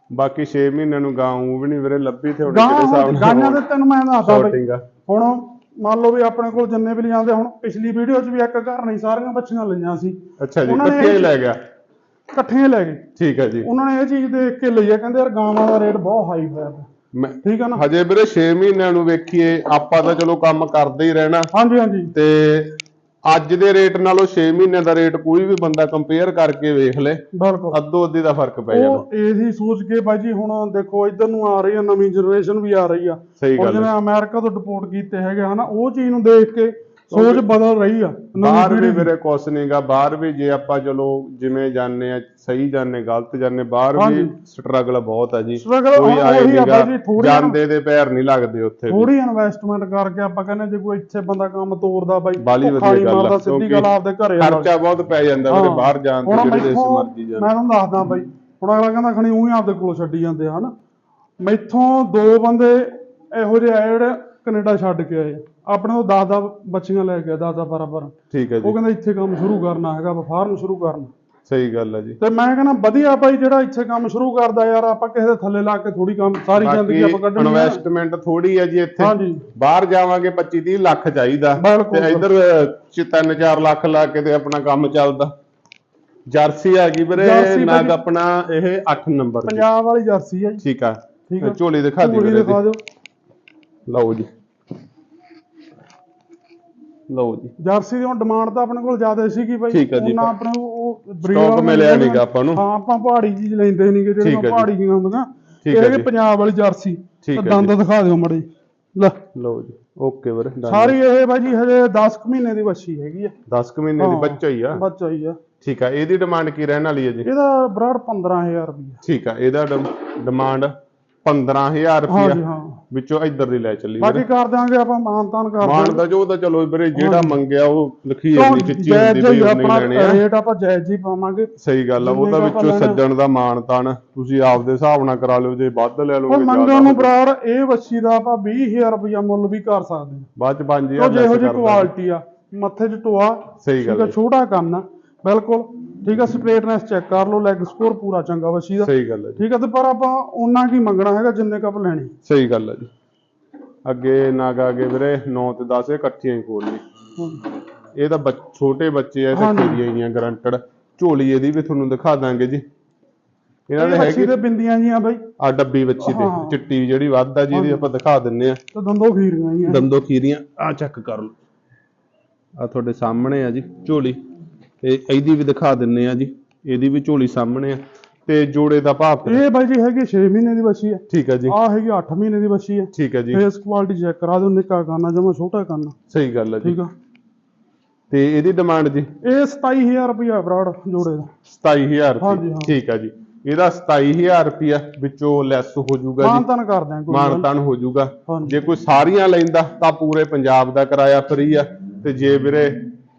ਬਾਕੀ 6 ਮਹੀਨਿਆਂ ਨੂੰ ਗਾਂ ਊਂ ਵੀ ਨਹੀਂ ਵੀਰੇ ਲੱਭੀ ਤੇ ਗਾਂ ਕਿਹੜੇ ਹਿਸਾਬ ਨਾਲ ਦੇ ਤੈਨੂੰ ਮੈਂ ਦੱਸਦਾ ਬਈ ਹੁਣ ਮੰਨ ਲਓ ਵੀ ਆਪਣੇ ਕੋਲ ਜਿੰਨੇ ਵੀ ਲਿਜਾਂਦੇ ਹੁਣ ਪਿਛਲੀ ਵੀਡੀਓ 'ਚ ਵੀ ਇੱਕ ਘਰ ਨਹੀਂ ਸਾਰੀਆਂ ਬੱਚੀਆਂ ਲਈਆਂ ਸੀ। ਅੱਛਾ ਜੀ ਇਕੱਠੇ ਲੈ ਗਿਆ? ਇਕੱਠੀਆਂ ਲੈ ਗਏ। ਠੀਕ ਹੈ ਜੀ। ਉਹਨਾਂ ਨੇ ਇਹ ਚੀਜ਼ ਦੇਖ ਕੇ ਲਈ ਆ ਕਹਿੰਦੇ ਯਾਰ ਗਾਵਾਂ ਦਾ ਰੇਟ ਬਹੁਤ ਹਾਈ ਹੋਇਆ ਮੈਂ ਠੀਕ ਆ ਨਾ? ਹਜੇ ਵੀਰੇ 6 ਮਹੀਨਿਆਂ ਨੂੰ ਵੇਖੀਏ ਆਪਾਂ ਤਾਂ ਚਲੋ ਕੰਮ ਕਰਦੇ ਹੀ ਰਹਿਣਾ। ਹਾਂਜੀ ਹਾਂਜੀ। ਤੇ ਅੱਜ ਦੇ ਰੇਟ ਨਾਲੋਂ 6 ਮਹੀਨਿਆਂ ਦਾ ਰੇਟ ਕੋਈ ਵੀ ਬੰਦਾ ਕੰਪੇਅਰ ਕਰਕੇ ਵੇਖ ਲੇ ਬਿਲਕੁਲ। ਅੱਧੋ ਅੱਧੀ ਦਾ ਫ਼ਰਕ ਪੈ ਜਾਣਾ। ਉਹ ਇਹੀ ਸੋਚ ਕੇ ਬਾਈ ਜੀ ਹੁਣ ਦੇਖੋ ਇੱਧਰ ਨੂੰ ਆ ਰਹੀ ਆ ਨਵੀਂ ਜਨਰੇਸ਼ਨ ਵੀ ਆ ਰਹੀ ਆ। ਸਹੀ ਗੱਲ ਜਿਵੇਂ ਅਮਰੀਕਾ ਤੋਂ ਡਿਪੋਰਟ ਕੀਤੇ ਹੈਗੇ ਹਨਾ ਉਹ ਚੀਜ਼ ਨੂੰ ਦੇਖ ਕੇ ਸੋਚ ਬਦਲ ਰਹੀ ਆ। ਬਾਹਰ ਵੀ ਵੀਰੇ ਕੁਛ ਨਹੀਂਗਾ ਬਾਹਰ ਵੀ ਜੇ ਆਪਾਂ ਚਲੋ ਜਿਵੇਂ ਜਾਣੇ ਆ ਸਹੀ ਜਾਣੇ ਗਲਤ ਜਾਣੇ ਬਾਹਰ ਵੀ। ਸਟਰਗਲ ਬਹੁਤ ਆ ਜੀ। ਕੋਈ ਆਏ ਆ ਥੋੜ੍ਹੀ ਜਾਂਦੇ ਦੇ ਪੈਰ ਨਹੀਂ ਲੱਗਦੇ ਉੱਥੇ ਥੋੜੀ ਇਨਵੈਸਟਮੈਂਟ ਕਰਕੇ ਆਪਾਂ ਕਹਿੰਦੇ ਜੇ ਕੋਈ ਇੱਥੇ ਬੰਦਾ ਕੰਮ ਤੋਰਦਾ ਬਾਈ ਭੁੱਖਾ ਵਧੀਆ ਗੱਲ ਆ, ਸਿੱਧੀ ਗੱਲ ਆਪਦੇ ਘਰੇ ਆ ਖਰਚਾ ਬਹੁਤ ਪੈ ਜਾਂਦਾ ਵੀਰੇ। ਬਾਹਰ ਜਾਣ ਤੇ ਜਿਹੜੇ ਦੇਸ਼ ਮਰਜ਼ੀ ਜਾਣ। ਮੈਂ ਤੁਹਾਨੂੰ ਦੱਸਦਾ ਬਾਈ ਹੁਣ ਅਗਲਾ ਕਹਿੰਦਾ ਖਣੀ ਉਹੀ ਆਪਦੇ ਕੋਲੋਂ ਛੱਡੀ ਜਾਂਦੇ ਆ ਹਨਾ। ਮੈਥੋਂ ਦੋ ਬੰਦੇ ਇਹੋ ਜਿਹੇ ਆਏ ਜਿਹੜੇ ਕੈਨੇਡਾ ਛੱਡ ਕੇ ਆਏ। ਆ। ਆਪਣੇ ਤੋਂ 10 10 ਬੱਚੀਆਂ ਲੈ ਕੇ 10 10 12 12 ਠੀਕ ਹੈ ਉਹ ਜੀ ਕਹਿੰਦਾ ਇੱਥੇ ਕੰਮ ਸ਼ੁਰੂ ਕਰਨਾ ਹੈਗਾ ਫਾਰਮ ਸ਼ੁਰੂ ਕਰਨਾ। ਸਹੀ ਗੱਲ ਹੈ ਜੀ। ਤੇ ਮੈਂ ਕਹਿੰਦਾ ਵਧੀਆ ਬਾਈ ਜਿਹੜਾ ਇੱਥੇ ਕੰਮ ਸ਼ੁਰੂ ਕਰਦਾ ਯਾਰ ਆਪਾਂ ਕਿਸੇ ਦੇ ਥੱਲੇ ਲਾ ਕੇ ਥੋੜੀ ਕੰਮ ਸਾਰੀ ਜ਼ਿੰਦਗੀ ਆਪਾਂ ਕੱਢਣੀ ਆ। ਇਨਵੈਸਟਮੈਂਟ ਥੋੜੀ ਹੈ ਜੀ ਇੱਥੇ। ਹਾਂਜੀ। ਬਾਹਰ ਜਾਵਾਂਗੇ 25 30 ਲੱਖ ਚਾਹੀਦਾ। ਬਿਲਕੁਲ। ਤੇ ਇੱਧਰ 3 4 ਲੱਖ ਲਾ ਕੇ ਤੇ ਆਪਣਾ ਕੰਮ ਚੱਲਦਾ। ਜਰਸੀ ਆ ਗਈ ਵੀਰੇ ਜਰਸੀ ਨਾਗ ਭਾਜੀ- ਆਪਣਾ ਇਹ 8 ਨੰਬਰ ਜੀ ਪੰਜਾਬ ਵਾਲੀ ਜਰਸੀ ਹੈ ਜੀ। ਠੀਕ ਆ। ਠੀਕ ਆ। ਝੋਲੀ ਦਿਖਾ ਦਿਓ ਦਿਖਾ ਦਿਓ। ਲਓ ਜੀ। ਲਓ ਜੀ। ਜਰਸੀ ਦੀ ਹੁਣ ਡਿਮਾਂਡ ਤਾਂ ਆਪਣੇ ਕੋਲ ਜ਼ਿਆਦਾ ਸੀਗੀ ਬਾਈ। ਠੀਕ ਆ ਜੀ। ਉਹਨਾਂ ਆਪਣੇ ਉਹ breed Stock ਵਾਲੇ ਮਿਲਿਆ ਨੀਗਾ ਆਪਾਂ ਨੂੰ। ਹਾਂ ਆਪਾਂ ਪਹਾੜੀ ਚੀਜ਼ ਲੈਂਦੇ ਨਹੀਂਗੇ ਠੀਕ ਆ ਜਿਹੜੀਆਂ ਜੀ। ਪਹਾੜੀ ਜੀਆਂ ਹੁੰਦੀਆਂ। ਠੀਕ ਇਹ ਕਿ ਜੀ। ਪੰਜਾਬ ਵਾਲੀ ਜਰਸੀ। ਠੀਕ ਤੇ ਆ ਦੰਦ ਦਿਖਾ ਦਿਓ ਮੜੇ ਲੈ। ਲਓ ਜੀ। ਓਕੇ ਵੀਰੇ। ਸਾਰੀ ਇਹ ਬਾਈ ਜੀ ਹਜੇ 10 ਕੁ ਮਹੀਨੇ ਦੀ ਵੱਛੀ ਹੈਗੀ ਆ। 10 ਕੁ ਮਹੀਨੇ ਦੀ ਹਾਂ। ਬੱਚਾ ਹੀ ਆ। ਬੱਚਾ ਹੀ ਆ। ਠੀਕ ਆ ਇਹਦੀ ਡਿਮਾਂਡ ਕੀ ਰਹਿਣ ਵਾਲੀ ਹੈ ਜੀ? ਇਹਦਾ ਬਰਾੜ 15000 ਰੁਪਏ ਠੀਕ ਆ ਇਹਦਾ ਡਿਮਾਂਡ 15000 ਹਾਂ ਜੀ ਰੁਪਇਆ ਹਾਂ। ਵਿੱਚੋਂ ਇੱਧਰ ਦੀ ਲੈ ਚੱਲੀ ਬਾਕੀ ਵੀਰੇ ਕਰ ਦਾਂਗੇ ਆਪਾਂ ਮਾਨਤਾਨ ਕਰ ਮਾਨ ਦਾਂਗੇ ਦਾ ਜੋ ਤਾਂ ਚਲੋ ਵੀਰੇ ਜਿਹੜਾ ਮੰਗਿਆ ਉਹ ਲਖੀਰ ਕਿਉਂ ਨਹੀਂ ਖਿੱਚੀ ਜਾਇਜ਼ ਹੁੰਦੀ ਵੀ ਹੀ ਉਹਨੇ ਆਪਣਾ ਲੈਣੇ ਆ। ਰੇਟ ਆਪਾਂ ਜਾਇਜ਼ ਹੀ ਪਾਵਾਂਗੇ। ਸਹੀ ਗੱਲ ਆ ਉਹ ਜਿੰਨੇ ਤਾਂ ਕੁ ਵਿੱਚੋਂ ਆਪਾਂ ਲੈਣਾ। ਸੱਜਣ ਦਾ ਮਾਣ ਤਾਣ ਤੁਸੀਂ ਆਪਦੇ ਹਿਸਾਬ ਨਾਲ ਕਰਾ ਲਿਓ ਜੇ ਵੱਧ ਲੈ ਲਓਗੇ ਹੁਣ ਜ਼ਿਆਦਾ ਮੰਗਣ ਨੂੰ ਬਰਾੜ ਇਹ ਵੱਛੀ ਦਾ ਆਪਾਂ 20000 ਰੁਪਇਆ ਮੁੱਲ ਵੀ ਕਰ ਸਕਦੇ ਹਾਂ। ਬਾਅਦ ਚ 5000 ਉਹ ਜਿਹੋ ਲੈਸ ਜਿਹੀ ਕਰ ਦਾਂਗੇ। ਕੁਆਲਿਟੀ ਆ ਮੱਥੇ 'ਚ ਟੋਆ ਸਹੀ ਠੀਕ ਗੱਲ ਆ ਹੈ ਛੋਟਾ ਕੰਨ ਆ ਬਿਲਕੁਲ। ਠੀਕ ਆ ਸਟ੍ਰੇਟਨੈਸ ਚੈੱਕ ਕਰ ਲਓ ਲੈਗ ਸਕੋਰ ਪੂਰਾ ਚੰਗਾ ਵੱਛੀ ਦਾ ਸਹੀ ਗੱਲ ਹੈ ਜੀ। ਠੀਕ ਆ ਤੇ ਪਰ ਆਪਾਂ ਉਹਨਾਂ ਕੀ ਮੰਗਣਾ ਹੈਗਾ ਜਿੰਨੇ ਕੱਪ ਲੈਣੇ? ਸਹੀ ਗੱਲ ਹੈ ਜੀ। ਅੱਗੇ ਨਾਗਾ ਅੱਗੇ ਵੀਰੇ 9 ਤੇ 10 ਇਹ ਇਕੱਠੀਆਂ ਹੀ ਖੋਲ ਲਈ। ਇਹ ਤਾਂ ਬੱਚ- ਛੋਟੇ ਬੱਚੇ ਆ ਇਹ ਤਾਂ ਹਾਂਜੀ। ਖੇਲੀਆਂ ਗਈਆਂ ਗਰੰਟਡ ਝੋਲੀ ਇਹਦੀ ਵੀ ਤੁਹਾਨੂੰ ਦਿਖਾ ਦਾਂਗੇ ਜੀ। ਇਹਨਾਂ ਦੇ ਹੈਗੇ ਦੇ ਬਿੰਦੀਆਂ ਜੀਆਂ ਬਾਈ। ਆ ਡੱਬੀ ਬੱਚੀ ਹਾਂ। ਚਿੱਟੀ ਜਿਹੜੀ ਵੱਧ ਆ ਜੀ ਇਹਦੀ ਆਪਾਂ ਦਿਖਾ ਦਿੰਨੇ ਆ। ਤੇ ਦੰਦੋ ਖੀਰੀਆਂ ਜੀਆਂ ਦੰਦੋ ਖੀਰੀਆਂ ਆ ਚੈੱਕ ਕਰ ਲਓ। ਆ ਤੁਹਾਡੇ ਸਾਹਮਣੇ ਆ ਜੀ ਝੋਲੀ। ਤੇ ਇਹਦੀ ਵੀ ਦਿਖਾ ਦਿੰਨੇ ਆ ਜੀ ਇਹਦੀ ਵੀ ਝੋਲੀ ਸਾਹਮਣੇ ਆ ਤੇ ਜੋੜੇ ਦਾ ਭਾਵ ਇਹ ਬਾਈ ਜੀ ਹੈਗੀ 6 ਮਹੀਨੇ ਦੀ ਵੱਛੀ ਆ। ਠੀਕ ਹੈ ਜੀ। ਆ ਹੈਗੀ 8 ਮਹੀਨੇ ਦੀ ਵੱਛੀ ਆ। ਠੀਕ ਹੈ ਜੀ। ਫੇਸ ਕੁਆਲਿਟੀ ਚੈੱਕ ਕਰਾ ਦਿਓ ਨਿੱਕਾ ਆ ਜਮਾ ਛੋਟਾ ਆ ਸਹੀ ਗੱਲ ਹੈ ਜੀ। ਠੀਕ ਆ। ਤੇ ਇਹਦੀ ਡਿਮਾਂਡ ਜੀ? ਇਹ 27000 ਰੁਪਇਆ ਬਰਾੜ ਜੋੜੇ ਦਾ। 27000 ਹਾਂਜੀ, ਹਾਂ। ਠੀਕ ਆ ਜੀ। ਇਹਦਾ 27000 ਰੁਪਿਆ ਵਿੱਚੋਂ ਲੈਸ ਹੋ ਜਾਊਗਾ ਜੀ। ਮਾਨਤਨ ਕਰ ਦਿਆਂ ਕੋਈ। ਮਾਨਤਾਨ ਹੋ ਜਾਊਗਾ। ਜੇ ਕੋਈ ਸਾਰੀਆਂ ਲੈਂਦਾ ਤਾਂ ਪੂਰੇ ਪੰਜਾਬ ਦਾ ਕਿਰਾਇਆ ਫ੍ਰੀ ਆ। ਤੇ ਜੇ ਵੀਰੇ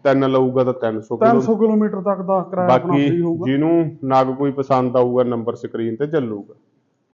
ਤਿੰਨ ਲਊਗਾ ਤਾਂ 300 ਕਿਲੋ 300 ਕਿਲੋਮੀਟਰ ਤੱਕ ਦਾ ਕਿਰਾਇਆ ਆਪਣਾ ਬਾਕੀ ਫ੍ਰੀ ਹੋਊਗਾ। ਜਿਹਨੂੰ ਨਗ ਕੋਈ ਪਸੰਦ ਆਊਗਾ ਨੰਬਰ ਸਕਰੀਨ ਤੇ ਚੱਲੂਗਾ।